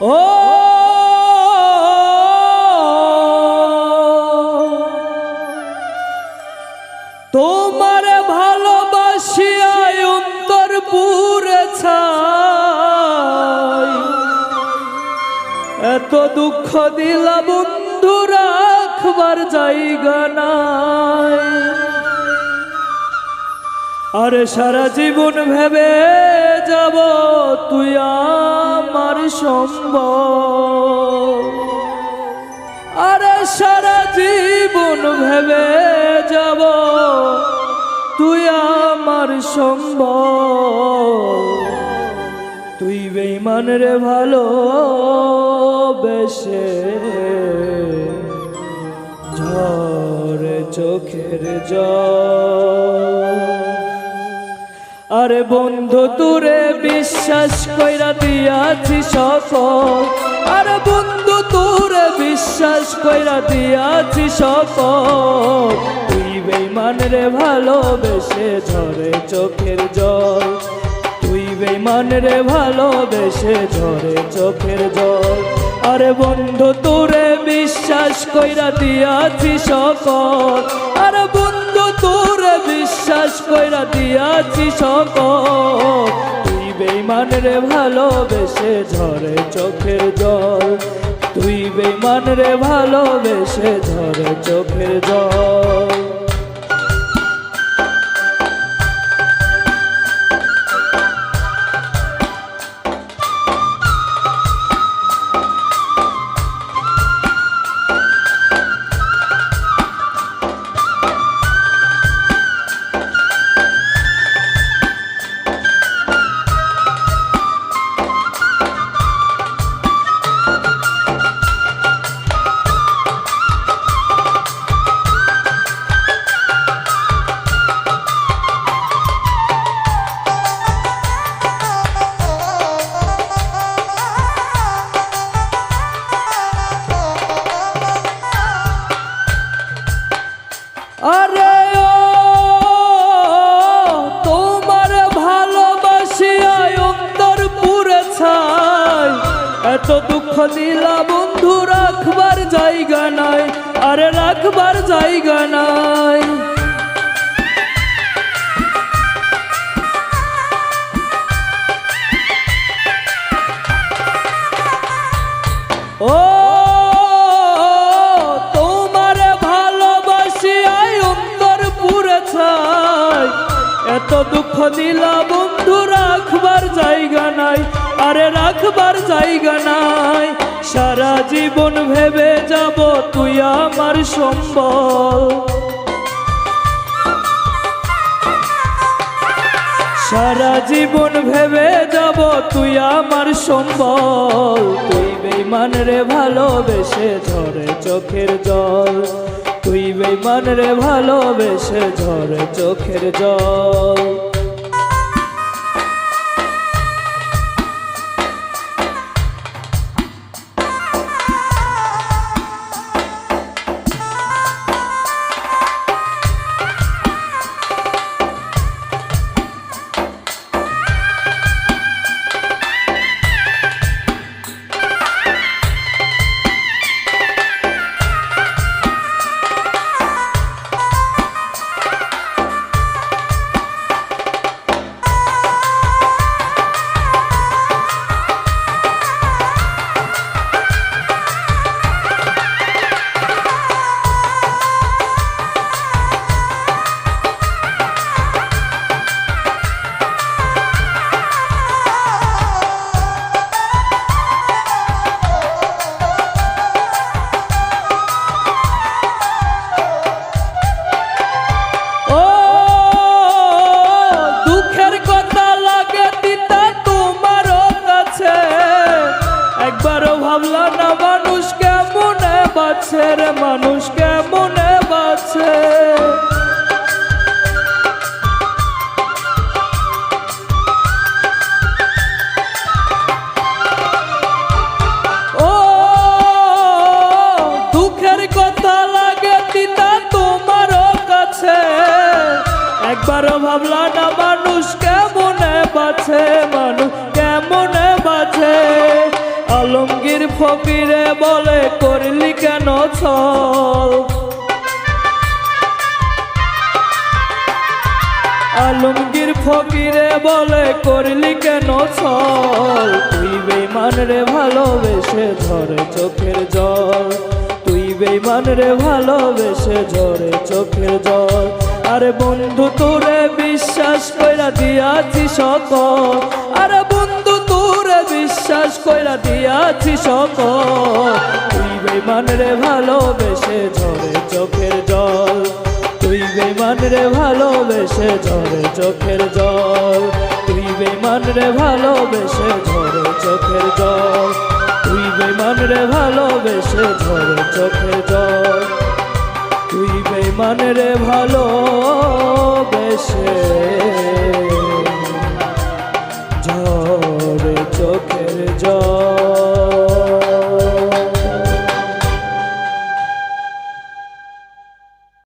ও! তোমার ভালোবাসিয়ায় অন্তর পুরে এত দুঃখ দিলা বন্ধু, রাখবার জায়গা নাই। আরে সারা জীবন ভেবে যাব তুই আমার আরে সারা জীবন ভেবে যাব, তুই আমার সম্ভব। তুই বেইমান রে ভালো বেশে ঝরে চোখের জল আরে বন্ধু তুরে বিশ্বাস কইরা দিয়াছি সকল আরে বন্ধু তুরে বিশ্বাস কইরা দিয়াছি সকল তুই বেইমান রে, ভালোবেসে ঝরে চোখের জল। তুই বেইমান রে, ভালোবেসে ঝরে চোখের জল। আরে বন্ধু তোরে বিশ্বাস কইরা দিয়াছি সকল আরে বন্ধু তোরে বিশ্বাস কইরা দিয়াছি সকল। তুই বেইমান রে ভালোবেসে ঝরে চোখের জল। তুই বেইমান রে ভালোবেসে ঝরে চোখের জল। ছাই এত দুঃখ দিলা বন্ধু রাখবার জায়গা নাই, আরে রাখবার জায়গা নাই। ও এত দুঃখ দিলা বন্ধু রাখবার জায়গা নাই আরে রাখবার জায়গা নাই। সারা জীবন ভেবে যাব তুই আমার সম্বল। সারা জীবন ভেবে যাব তুই আমার সম্বল। তুই বেইমান রে ভালোবেসে ঝরে চোখের জল। তুই বেইমান রে ভালোবেসে ঝরে চোখের জল। বাছে রে মানুষ কেমনে কাছে। একবারও ভাবলা মানুষ কেমনে বাছে মানুষ কেমনে বাছে আলমগীর ফকিরে বলে, করলি কেন ছল আলমগীর ফকিরে বলে, করলি কেন ছল তুই বেমান রে, ভালোবেসে ঝরে চোখের জল। তুই বেমান রে, ভালোবেসে ঝরে চোখের জল। আরে বন্ধু, তোরে বিশ্বাস কইরা দিয়াছি সকল। আরে বন্ধু, তোরে বিশ্বাস কইরা দিয়াছি সকল। বেমান রে ভালোবেসে ঝরে চোখের জল। তুই বেমান রে ভালোবেসে ঝরে চোখের জল। তুই বেমান রে ভালোবেসে ঝরে চোখের জল। তুই বেমান রে ভালোবেসে ঝরে চোখের জল। তুই বেমান রে ভালোবেসে